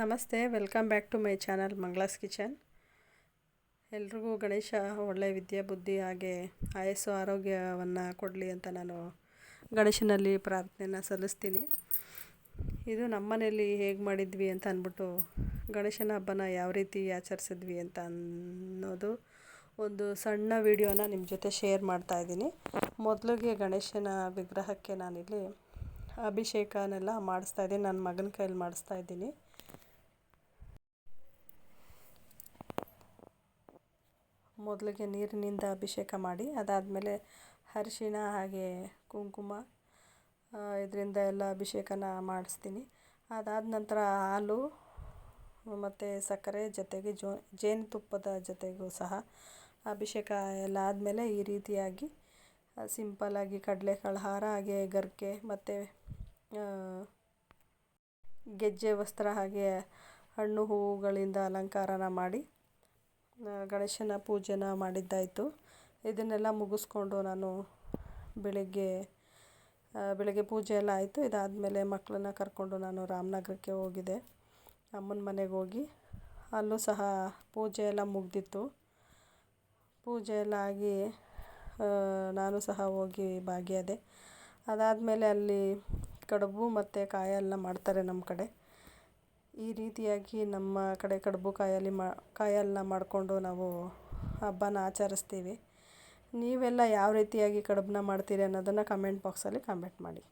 ನಮಸ್ತೆ, welcome back to my channel Mangla's kitchen. ಎಲ್ರಿಗೂ ಗಣೇಶ ಒಳ್ಳೆಯ ವಿದ್ಯೆ, ಬುದ್ಧಿ, ಹಾಗೆ ಆಯಸ್ಸು, ಆರೋಗ್ಯವನ್ನು ಕೊಡಲಿ ಅಂತ ನಾನು ಗಣೇಶನಲ್ಲಿ ಪ್ರಾರ್ಥನೆನ ಸಲ್ಲಿಸ್ತೀನಿ. ಇದು ನಮ್ಮನೇಲಿ ಹೇಗೆ ಮಾಡಿದ್ವಿ ಅಂತ ಅಂದ್ಬಿಟ್ಟು ಗಣೇಶನ ಹಬ್ಬನ ಯಾವ ರೀತಿ ಆಚರಿಸಿದ್ವಿ ಅಂತ ಅನ್ನೋದು ಒಂದು ಸಣ್ಣ ವಿಡಿಯೋನ ನಿಮ್ಮ ಜೊತೆ ಶೇರ್ ಮಾಡ್ತಾ ಇದ್ದೀನಿ. ಮೊದಲಿಗೆ ಗಣೇಶನ ವಿಗ್ರಹಕ್ಕೆ ನಾನಿಲ್ಲಿ ಅಭಿಷೇಕನೆಲ್ಲ ಮಾಡಿಸ್ತಾ ಇದ್ದೀನಿ. ನನ್ನ ಮಗನ ಕೈಯಲ್ಲಿ ಮಾಡಿಸ್ತಾ ಇದ್ದೀನಿ. ಮೊದಲಿಗೆ ನೀರಿನಿಂದ ಅಭಿಷೇಕ ಮಾಡಿ, ಅದಾದಮೇಲೆ ಅರಿಶಿಣ ಹಾಗೆ ಕುಂಕುಮ ಇದರಿಂದ ಎಲ್ಲ ಅಭಿಷೇಕನ ಮಾಡಿಸ್ತೀನಿ. ಅದಾದ ನಂತರ ಹಾಲು, ಮತ್ತು ಸಕ್ಕರೆ ಜೊತೆಗೆ ಜೋ ಜೇನುತುಪ್ಪದ ಜೊತೆಗೂ ಸಹ ಅಭಿಷೇಕ ಎಲ್ಲ ಆದಮೇಲೆ ಈ ರೀತಿಯಾಗಿ ಸಿಂಪಲ್ಲಾಗಿ ಕಡಲೆಕಾಳು ಹಾರ, ಹಾಗೆ ಗರ್ಕೆ, ಮತ್ತು ಗೆಜ್ಜೆ ವಸ್ತ್ರ ಹಾಗೆ ಹಣ್ಣು ಹೂವುಗಳಿಂದ ಅಲಂಕಾರನ ಮಾಡಿ ಗಣೇಶನ ಪೂಜೆನ ಮಾಡಿದ್ದಾಯಿತು. ಇದನ್ನೆಲ್ಲ ಮುಗಿಸ್ಕೊಂಡು ನಾನು ಬೆಳಗ್ಗೆ ಬೆಳಗ್ಗೆ ಪೂಜೆ ಎಲ್ಲ ಆಯಿತು. ಇದಾದಮೇಲೆ ಮಕ್ಕಳನ್ನ ಕರ್ಕೊಂಡು ನಾನು ರಾಮನಗರಕ್ಕೆ ಹೋಗಿದ್ದೆ. ಅಮ್ಮನ ಮನೆಗೆ ಹೋಗಿ. ಅಲ್ಲೂ ಸಹ ಪೂಜೆ ಎಲ್ಲ ಮುಗ್ದಿತ್ತು. ಪೂಜೆ ಎಲ್ಲ ಆಗಿ ನಾನು ಸಹ ಹೋಗಿ ಭಾಗಿಯಾದೆ. ಅದಾದಮೇಲೆ ಅಲ್ಲಿ ಕಡುಬು ಮತ್ತು ಕಾಯೆಲ್ಲ ಮಾಡ್ತಾರೆ ನಮ್ಮ ಕಡೆ. ಈ ರೀತಿಯಾಗಿ ನಮ್ಮ ಕಡೆ ಕಡುಬು ಕಾಯಲ್ಲಿ ಮಾ ಕಾಯನ್ನ ಮಾಡಿಕೊಂಡು ನಾವು ಹಬ್ಬನ ಆಚರಿಸ್ತೀವಿ. ನೀವೆಲ್ಲ ಯಾವ ರೀತಿಯಾಗಿ ಕಡುಬನ್ನ ಮಾಡ್ತೀರಿ ಅನ್ನೋದನ್ನು ಕಮೆಂಟ್ ಬಾಕ್ಸಲ್ಲಿ ಕಮೆಂಟ್ ಮಾಡಿ.